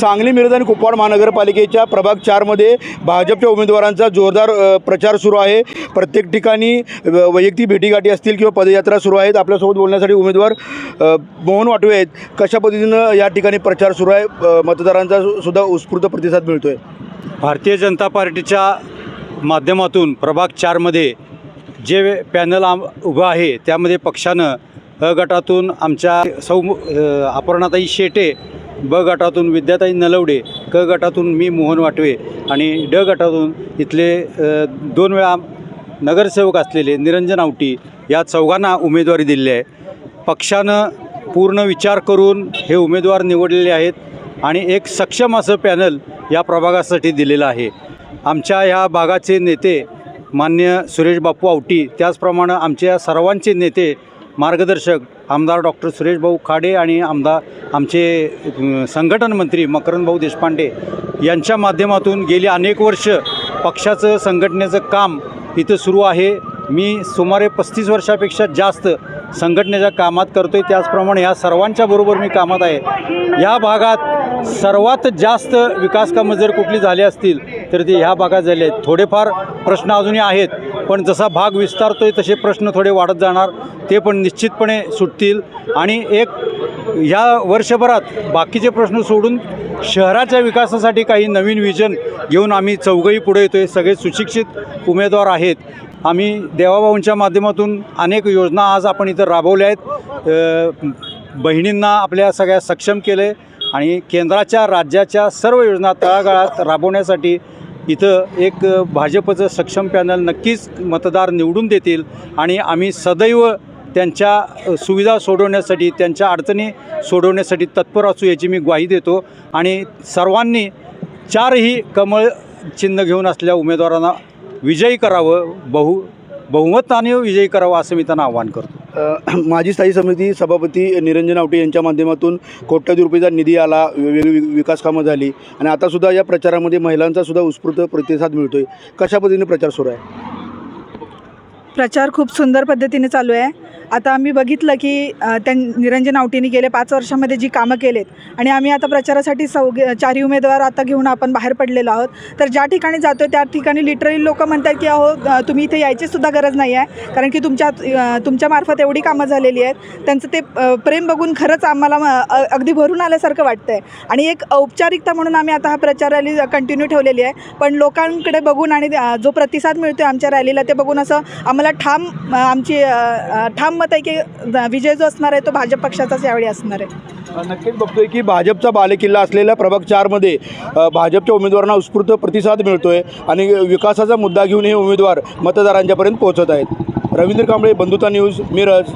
सांगली मिरज आणि कुपवाड महानगरपालिकेच्या प्रभाग चारमध्ये भाजपच्या उमेदवारांचा जोरदार प्रचार सुरू आहे. प्रत्येक ठिकाणी वैयक्तिक भेटीगाठी असतील किंवा पदयात्रा सुरू आहेत. आपल्यासोबत बोलण्यासाठी उमेदवार मोहन वाटवे आहेत. कशा पद्धतीनं या ठिकाणी प्रचार सुरू आहे? मतदारांचा सुद्धा उत्स्फूर्त प्रतिसाद मिळतो आहे भारतीय जनता पार्टीच्या माध्यमातून प्रभाग चारमध्ये जे पॅनल आम उभं आहे त्यामध्ये पक्षानं अ गटातून आमच्या सौ अपर्णाताई शेटे ब गटातून विद्याताई नलवडे क गटातून मी मोहन वाटवे आणि ड गटातून इथले दोन वेळा नगरसेवक असलेले निरंजन आवटी या चौघांना उमेदवारी दिली आहे. पक्षानं पूर्ण विचार करून हे उमेदवार निवडलेले आहेत आणि एक सक्षम असं पॅनल या प्रभागासाठी दिलेलं आहे. आमच्या ह्या भागाचे नेते मान्य सुरेश बापू आवटी त्याचप्रमाणे आमच्या सर्वांचे नेते मार्गदर्शक आमदार डॉक्टर सुरेश भाऊ खाडे आणि आमदार आमचे संघटन मंत्री मकरंदभाऊ देशपांडे यांच्या माध्यमातून गेली अनेक वर्ष पक्षाचं संघटनेचं काम इथं सुरू आहे. मी सुमारे पस्तीस वर्षापेक्षा जास्त संघटनेच्या कामात करतो आहे त्याचप्रमाणे ह्या सर्वांच्या बरोबर मी कामात आहे. या भागात सर्वात जास्त विकास कामं जर कुठली झाली असतील तर ते ह्या भागात झाले आहेत. थोडेफार प्रश्न अजूनही आहेत पण जसा भाग विस्तारतो आहे तसे प्रश्न थोडे वाढत जाणार ते पण निश्चितपणे सुटतील. आणि एक ह्या वर्षभरात बाकीचे प्रश्न सोडून शहराच्या विकासासाठी काही नवीन विजन घेऊन आम्ही चौघही पुढे येतो आहे सगळे सुशिक्षित उमेदवार आहेत. आम्ही देवाभाऊंच्या माध्यमातून अनेक योजना आज आपण इथं राबवल्या आहेत. बहिणींना आपल्या सगळ्या सक्षम केले आहे आणि केंद्राच्या राज्याच्या सर्व योजना तळागाळात राबवण्यासाठी इथं एक भाजपचं सक्षम पॅनल नक्कीच मतदार निवडून देतील आणि आम्ही सदैव त्यांच्या सुविधा सोडवण्यासाठी त्यांच्या अडचणी सोडवण्यासाठी तत्पर असू याची मी ग्वाही देतो. आणि सर्वांनी चारही कमळ चिन्ह घेऊन असलेल्या उमेदवारांना विजयी करावं बहु बहुमताने विजयी करावं असं मी त्यांना आवाहन करतो. माझी माजी स्थायी समिती सभापती निरंजन आवटे यांच्या माध्यमातून कोट्यावधी रुपयेचा निधी आला वेगवेगळी विकास कामं झाली. आणि आतासुद्धा या प्रचारामध्ये महिलांचा सुद्धा उत्स्फूर्त प्रतिसाद मिळतोय. कशा पद्धतीने प्रचार सुरू आहे? प्रचार खूप सुंदर पद्धतीने चालू आहे. आता आम्ही बघितलं की त्या निरंजन आवटीने गेले पाच वर्षामध्ये जी कामं केलेत आणि आम्ही आता प्रचारासाठी सौ चारही उमेदवार आता घेऊन आपण बाहेर पडलेलो आहोत. तर ज्या ठिकाणी जातो त्या ठिकाणी लिटरली लोकं म्हणतात की अहो तुम्ही इथे यायची सुद्धा गरज नाही आहे. कारण की तुमच्या तुमच्यामार्फत एवढी कामं झालेली आहेत. त्यांचं ते प्रेम बघून खरंच आम्हाला म- अगदी भरून आल्यासारखं वाटतं आहे आणि एक औपचारिकता म्हणून आम्ही आता हा प्रचार रॅली कंटिन्यू ठेवलेली आहे. पण लोकांकडे बघून आणि जो प्रतिसाद मिळतो आमच्या रॅलीला ते बघून असं आम्हाला ठाम आमची ठाम मत आहे की विजय जो असणार आहे तो भाजप पक्षाचाच यावेळी असणार आहे. नक्कीच बघतोय की भाजपचा बालेकिल्ला असलेल्या प्रभाग चारमध्ये भाजपच्या उमेदवारांना उत्स्फूर्त प्रतिसाद मिळतोय आणि विकासाचा मुद्दा घेऊन हे उमेदवार मतदारांच्यापर्यंत पोहोचत आहेत. रवींद्र कांबळे बंधुता न्यूज मिरज.